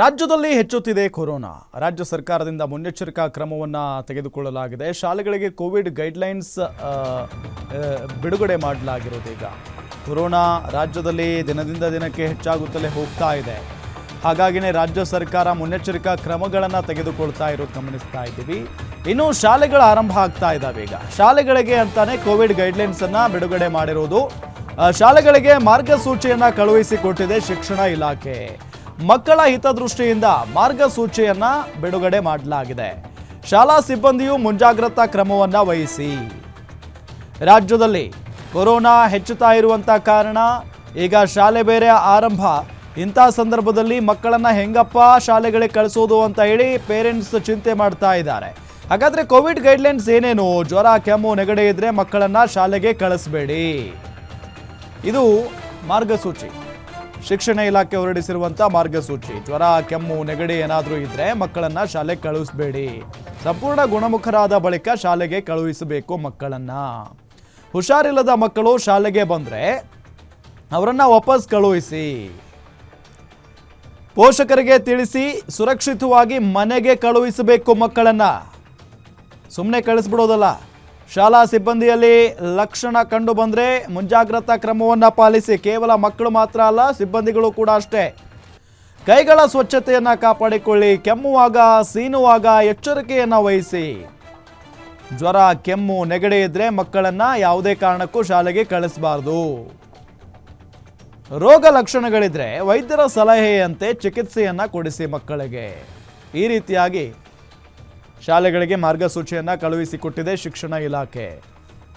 ರಾಜ್ಯದಲ್ಲಿ ಹೆಚ್ಚುತ್ತಿದೆ ಕೊರೋನಾ. ರಾಜ್ಯ ಸರ್ಕಾರದಿಂದ ಮುನ್ನೆಚ್ಚರಿಕಾ ಕ್ರಮವನ್ನು ತೆಗೆದುಕೊಳ್ಳಲಾಗಿದೆ. ಶಾಲೆಗಳಿಗೆ ಕೋವಿಡ್ ಗೈಡ್ಲೈನ್ಸ್ ಬಿಡುಗಡೆ ಮಾಡಲಾಗಿರೋದೀಗ ಕೊರೋನಾ ರಾಜ್ಯದಲ್ಲಿ ದಿನದಿಂದ ದಿನಕ್ಕೆ ಹೆಚ್ಚಾಗುತ್ತಲೇ ಹೋಗ್ತಾ ಇದೆ. ಹಾಗಾಗಿನೇ ರಾಜ್ಯ ಸರ್ಕಾರ ಮುನ್ನೆಚ್ಚರಿಕಾ ಕ್ರಮಗಳನ್ನು ತೆಗೆದುಕೊಳ್ತಾ ಇರೋದು ಗಮನಿಸ್ತಾ ಇದ್ದೀವಿ. ಇನ್ನು ಶಾಲೆಗಳು ಆರಂಭ ಆಗ್ತಾ ಇದ್ದಾವೆ ಈಗ. ಶಾಲೆಗಳಿಗೆ ಅಂತಾನೆ ಕೋವಿಡ್ ಗೈಡ್ಲೈನ್ಸ್ ಅನ್ನ ಬಿಡುಗಡೆ ಮಾಡಿರೋದು. ಶಾಲೆಗಳಿಗೆ ಮಾರ್ಗಸೂಚಿಯನ್ನ ಕಳುಹಿಸಿಕೊಟ್ಟಿದೆ ಶಿಕ್ಷಣ ಇಲಾಖೆ. ಮಕ್ಕಳ ಹಿತದೃಷ್ಟಿಯಿಂದ ಮಾರ್ಗಸೂಚಿಯನ್ನ ಬಿಡುಗಡೆ ಮಾಡಲಾಗಿದೆ. ಶಾಲಾ ಸಿಬ್ಬಂದಿಯು ಮುಂಜಾಗ್ರತಾ ಕ್ರಮವನ್ನ ವಹಿಸಿ. ರಾಜ್ಯದಲ್ಲಿ ಕೊರೋನಾ ಹೆಚ್ಚುತ್ತಾ ಇರುವಂತ ಕಾರಣ, ಈಗ ಶಾಲೆ ಬೇರೆ ಆರಂಭ. ಇಂಥ ಸಂದರ್ಭದಲ್ಲಿ ಮಕ್ಕಳನ್ನ ಹೆಂಗಪ್ಪ ಶಾಲೆಗಳಿಗೆ ಕಳಿಸೋದು ಅಂತ ಹೇಳಿ ಪೇರೆಂಟ್ಸ್ ಚಿಂತೆ ಮಾಡ್ತಾ ಇದ್ದಾರೆ. ಹಾಗಾದ್ರೆ ಕೋವಿಡ್ ಗೈಡ್ಲೈನ್ಸ್ ಏನೇನು? ಜ್ವರ, ಕೆಮ್ಮು, ನೆಗಡಿ ಇದ್ರೆ ಮಕ್ಕಳನ್ನ ಶಾಲೆಗೆ ಕಳಿಸ್ಬೇಡಿ. ಇದು ಮಾರ್ಗಸೂಚಿ. ಶಿಕ್ಷಣ ಇಲಾಖೆ ಹೊರಡಿಸಿರುವಂಥ ಮಾರ್ಗಸೂಚಿ. ಜ್ವರ, ಕೆಮ್ಮು, ನೆಗಡಿ ಏನಾದರೂ ಇದ್ರೆ ಮಕ್ಕಳನ್ನ ಶಾಲೆಗೆ ಕಳುಹಿಸಬೇಡಿ. ಸಂಪೂರ್ಣ ಗುಣಮುಖರಾದ ಬಳಿಕ ಶಾಲೆಗೆ ಕಳುಹಿಸಬೇಕು ಮಕ್ಕಳನ್ನ. ಹುಷಾರಿಲ್ಲದ ಮಕ್ಕಳು ಶಾಲೆಗೆ ಬಂದ್ರೆ ಅವರನ್ನು ವಾಪಸ್ ಕಳುಹಿಸಿ. ಪೋಷಕರಿಗೆ ತಿಳಿಸಿ ಸುರಕ್ಷಿತವಾಗಿ ಮನೆಗೆ ಕಳುಹಿಸಬೇಕು ಮಕ್ಕಳನ್ನ. ಸುಮ್ಮನೆ ಕಳಿಸ್ಬಿಡೋದಲ್ಲ. ಶಾಲಾ ಸಿಬ್ಬಂದಿಯಲ್ಲಿ ಲಕ್ಷಣ ಕಂಡು ಬಂದರೆ ಮುಂಜಾಗ್ರತಾ ಕ್ರಮವನ್ನು ಪಾಲಿಸಿ ಕೇವಲ ಮಕ್ಕಳು ಮಾತ್ರ ಅಲ್ಲ, ಸಿಬ್ಬಂದಿಗಳು ಕೂಡ ಅಷ್ಟೇ. ಕೈಗಳ ಸ್ವಚ್ಛತೆಯನ್ನು ಕಾಪಾಡಿಕೊಳ್ಳಿ, ಕೆಮ್ಮುವಾಗ, ಸೀನುವಾಗ ಎಚ್ಚರಿಕೆಯನ್ನು ವಹಿಸಿ. ಜ್ವರ, ಕೆಮ್ಮು, ನೆಗಡಿ ಇದ್ರೆ ಮಕ್ಕಳನ್ನ ಯಾವುದೇ ಕಾರಣಕ್ಕೂ ಶಾಲೆಗೆ ಕಳಿಸಬಾರ್ದು. ರೋಗ ಲಕ್ಷಣಗಳಿದ್ರೆ ವೈದ್ಯರ ಸಲಹೆಯಂತೆ ಚಿಕಿತ್ಸೆಯನ್ನ ಕೊಡಿಸಿ ಮಕ್ಕಳಿಗೆ. ಈ ರೀತಿಯಾಗಿ ಶಾಲೆಗಳಿಗೆ ಮಾರ್ಗಸೂಚಿಯನ್ನು ಕಳುಹಿಸಿಕೊಟ್ಟಿದೆ ಶಿಕ್ಷಣ ಇಲಾಖೆ.